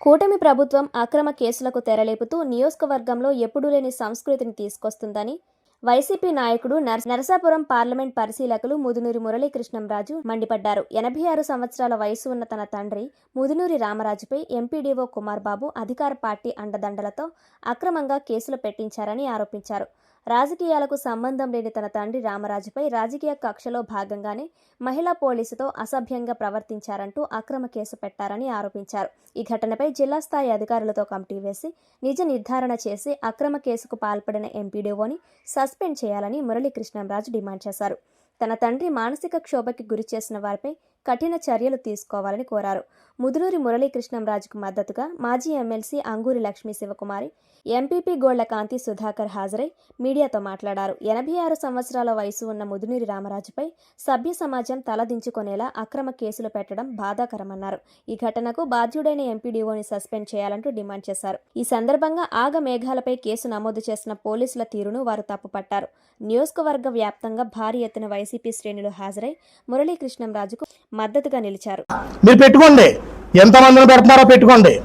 కూటమి ప్రభుత్వం అక్రమ కేసులకు తెరలేపుతూ నియోజకవర్గంలో ఎప్పుడూ లేని సంస్కృతిని తీసుకొస్తుందని వైసీపీ నాయకుడు నర్స- నరసాపురం పార్లమెంట్ పరిశీలకులు ముదునూరి మురళీకృష్ణంరాజు మండిపడ్డారు. ఎనభై ఆరు సంవత్సరాల వయసు ఉన్న తన తండ్రి ముదునూరి రామరాజుపై ఎంపీడీఓ కుమార్ బాబు అధికార పార్టీ అండదండలతో అక్రమంగా కేసులు పెట్టించారని ఆరోపించారు. రాజకీయాలకు సంబంధం లేని తన తండ్రి రామరాజుపై రాజకీయ కక్షలో భాగంగానే మహిళా పోలీసుతో అసభ్యంగా ప్రవర్తించారంటూ అక్రమ కేసు పెట్టారని ఆరోపించారు. ఈ ఘటనపై జిల్లా స్థాయి అధికారులతో కమిటీ వేసి నిజ నిర్ధారణ చేసి అక్రమ కేసుకు పాల్పడిన ఎంపీడీఓని సస్పెండ్ చేయాలని మురళీకృష్ణంరాజు డిమాండ్ చేశారు. తన తండ్రి మానసిక క్షోభకి గురి చేసిన వారిపై కఠిన చర్యలు తీసుకోవాలని కోరారు. ముదునూరి మురళీకృష్ణంరాజుకు మద్దతుగా మాజీ ఎమ్మెల్సీ అంగూరి లక్ష్మీ శివకుమారి ఎంపీపీ గోళ్ళ కాంతి సుధాకర్ హాజరై మీడియాతో మాట్లాడారు. ఎనభై ఆరు సంవత్సరాల వయసు ఉన్న ముదునూరి రామరాజుపై సభ్య సమాజం తలదించుకునేలా అక్రమ కేసులు పెట్టడం బాధాకరమన్నారు. ఈ ఘటనకు బాధ్యుడైన ఎంపీడీఓని సస్పెండ్ చేయాలంటూ డిమాండ్ చేశారు. ఈ సందర్భంగా ఆగ మేఘాలపై కేసు నమోదు చేసిన పోలీసుల తీరును వారు తప్పుపట్టారు. నియోజకవర్గ వ్యాప్తంగా భారీ ఎత్తున వైసీపీ శ్రేణులు హాజరై మురళీకృష్ణంరాజుకు మద్దతుగా నిలిచారు. మీరు పెట్టుకోండి. ఎంతమందిని పెడుతున్నారో పెట్టుకోండి.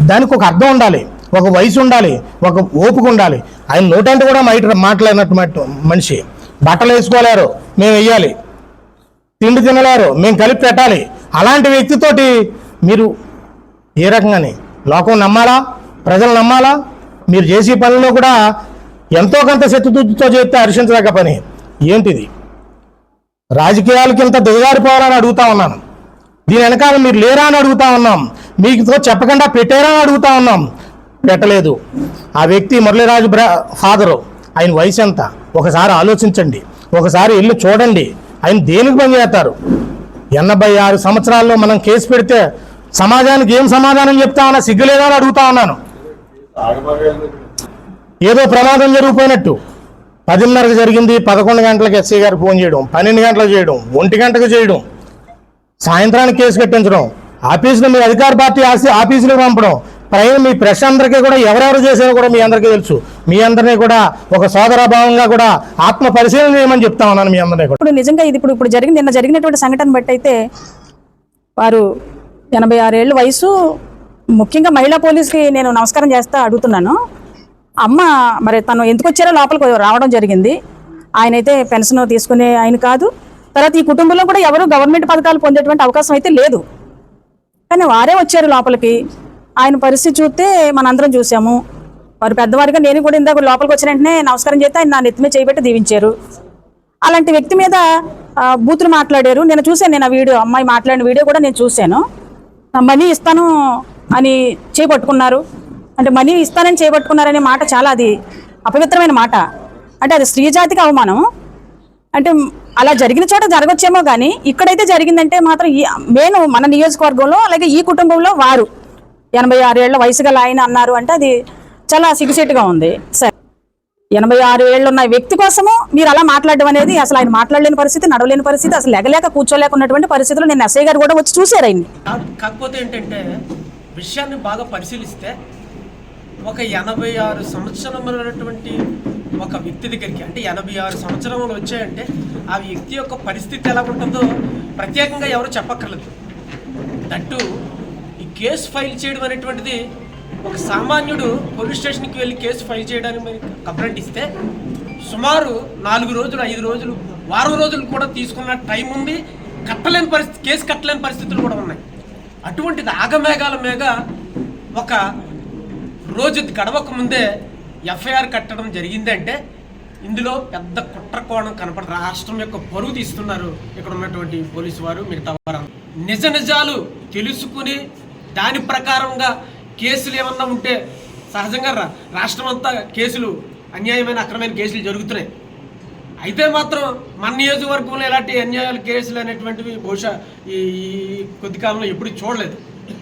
దానికి ఒక అర్థం ఉండాలి. ఒక వయసు ఉండాలి. ఒక ఓపిక ఉండాలి. ఆయన నోటంటే కూడా మైట మాట్లాడినట్టు మట్టు- మనిషి. బట్టలు వేసుకోలేరు. మేము వెయ్యాలి తిండి తినలేరు. మేము కలిపి పెట్టాలి. అలాంటి వ్యక్తితోటి మీరు ఏ రకంగాని లోకం నమ్మాలా? ప్రజలు నమ్మాలా? మీరు చేసే పనిలో కూడా ఎంతో కొంత శత్రుతో చేస్తే హర్షించదగ్గ పని. ఏంటిది? రాజకీయాలకి ఇంత దిగజారిపోవాలని అడుగుతా ఉన్నాను. దీని వెనకాల మీరు లేరా అని అడుగుతా ఉన్నాం. మీతో చెప్పకుండా పెట్టారా అని అడుగుతా ఉన్నాం. పెట్టలేదు. ఆ వ్యక్తి మురళీరాజు బ్ర ఫాదరు. ఆయన వయసు ఎంత? ఒకసారి ఆలోచించండి. ఒకసారి వెళ్ళి చూడండి. ఆయన దేనికి పనిచేస్తారు ఎనభై ఆరు సంవత్సరాల్లో మనం కేసు పెడితే సమాజానికి ఏం సమాధానం చెప్తా ఉన్నా సిగ్గులేదా అని అడుగుతా ఉన్నాను. ఏదో ప్రమాదం జరిగిపోయినట్టు. పదిన్నరకు జరిగింది పదకొండు గంటలకు ఎస్ఐ గారు ఫోన్ చేయడం పన్నెండు గంటలకు చేయడం ఒంటి గంటకు చేయడం సాయంత్రానికి కేసు కట్టించడం ఆఫీసులో మీ అధికార పార్టీ ఆసి ఆఫీసులకు పంపడం పైన మీ ప్రెస్ అందరికీ కూడా ఎవరెవరు చేసారో కూడా మీ అందరికీ తెలుసు. మీ అందరినీ కూడా ఒక సోదరభావంగా కూడా ఆత్మ పరిశీలన చేయమని చెప్తా ఉన్నాను మీ అందరినీ కూడా. ఇప్పుడు నిజంగా ఇది ఇప్పుడు ఇప్పుడు జరిగింది నిన్న జరిగినటువంటి సంఘటన బట్టి అయితే వారు ఎనభై ఆరేళ్ళు వయసు ముఖ్యంగా మహిళా పోలీస్కి నేను నమస్కారం చేస్తా అడుగుతున్నాను. అమ్మ మరి తను ఎందుకు వచ్చారో లోపలికి రావడం జరిగింది. ఆయన అయితే పెన్షన్ తీసుకునే ఆయన కాదు. తర్వాత ఈ కుటుంబంలో కూడా ఎవరు గవర్నమెంట్ పథకాలు పొందేటువంటి అవకాశం అయితే లేదు. కానీ వారే వచ్చారు లోపలికి. ఆయన పరిస్థితి చూస్తే మనందరం చూసాము వారు పెద్దవారిగా నేను కూడా ఇందాక లోపలికి వచ్చిన వెంటనే నమస్కారం చేస్తే ఆయన నా నెత్తిమే చేయబెట్టి దీవించారు. అలాంటి వ్యక్తి మీద బూతులు మాట్లాడారు. నేను చూశాను నేను ఆ వీడియో అమ్మాయి మాట్లాడిన వీడియో కూడా నేను చూశాను. మనీ ఇస్తాను అని చేపట్టుకున్నారు. అంటే మనీ ఇస్తానని చేపట్టుకున్నారనే మాట చాలా అది అపవిత్రమైన మాట. అంటే అది స్త్రీజాతికి అవమానం. అంటే అలా జరిగిన చోట జరగచ్చేమో కానీ ఇక్కడైతే జరిగిందంటే మాత్రం ఈ మెయిన్ మన నియోజకవర్గంలో అలాగే ఈ కుటుంబంలో వారు. ఎనభై ఆరు వయసు గల ఆయన అన్నారు అంటే అది చాలా సిగ్గుసేటుగా ఉంది. సరే. ఎనభై ఆరు ఏళ్ళు ఉన్న వ్యక్తి కోసము మీరు అలా మాట్లాడడం అనేది అసలు ఆయన మాట్లాడలేని పరిస్థితి నడవలేని పరిస్థితి అసలు లెగలేక కూర్చోలేక ఉన్నటువంటి పరిస్థితులు నేను ఎస్ఐ గారు కూడా వచ్చి చూశారు ఆయన్ని. కాకపోతే ఏంటంటే విషయాన్ని బాగా పరిశీలిస్తే ఒక ఎనభై ఆరు సంవత్సరములైనటువంటి ఒక వ్యక్తి దగ్గరికి అంటే ఎనభై ఆరు సంవత్సరములు వచ్చాయంటే ఆ వ్యక్తి యొక్క పరిస్థితి ఎలా ఉంటుందో ప్రత్యేకంగా ఎవరు చెప్పక్కర్లేదు. దట్టు ఈ కేసు ఫైల్ చేయడం అనేటువంటిది ఒక సామాన్యుడు పోలీస్ స్టేషన్కి వెళ్ళి కేసు ఫైల్ చేయడానికి మరి కంప్లైంట్ ఇస్తే సుమారు నాలుగు రోజులు ఐదు రోజులు వారం రోజులు కూడా తీసుకున్న టైం ఉంది. కట్టలేని పరిస్థితి కేసు కట్టలేని పరిస్థితులు కూడా ఉన్నాయి. అటువంటిది ఆగమేఘాల మీద ఒక రోజు గడవక ముందే ఎఫ్ఐఆర్ కట్టడం జరిగిందంటే ఇందులో పెద్ద కుట్ర కోణం కనపడ రాష్ట్రం యొక్క పరువు తీస్తున్నారు ఇక్కడ ఉన్నటువంటి పోలీసు వారు మిగతా వారు నిజ నిజాలు తెలుసుకుని దాని ప్రకారంగా కేసులు ఏమన్నా ఉంటే సహజంగా రా- రాష్ట్రం అంతా కేసులు అన్యాయమైన అక్రమైన కేసులు జరుగుతున్నాయి. అయితే మాత్రం మన నియోజకవర్గంలో ఎలాంటి అన్యాయాల కేసులు అనేటువంటివి బహుశా ఈ ఈ కొద్ది కాలంలో ఎప్పుడు చూడలేదు.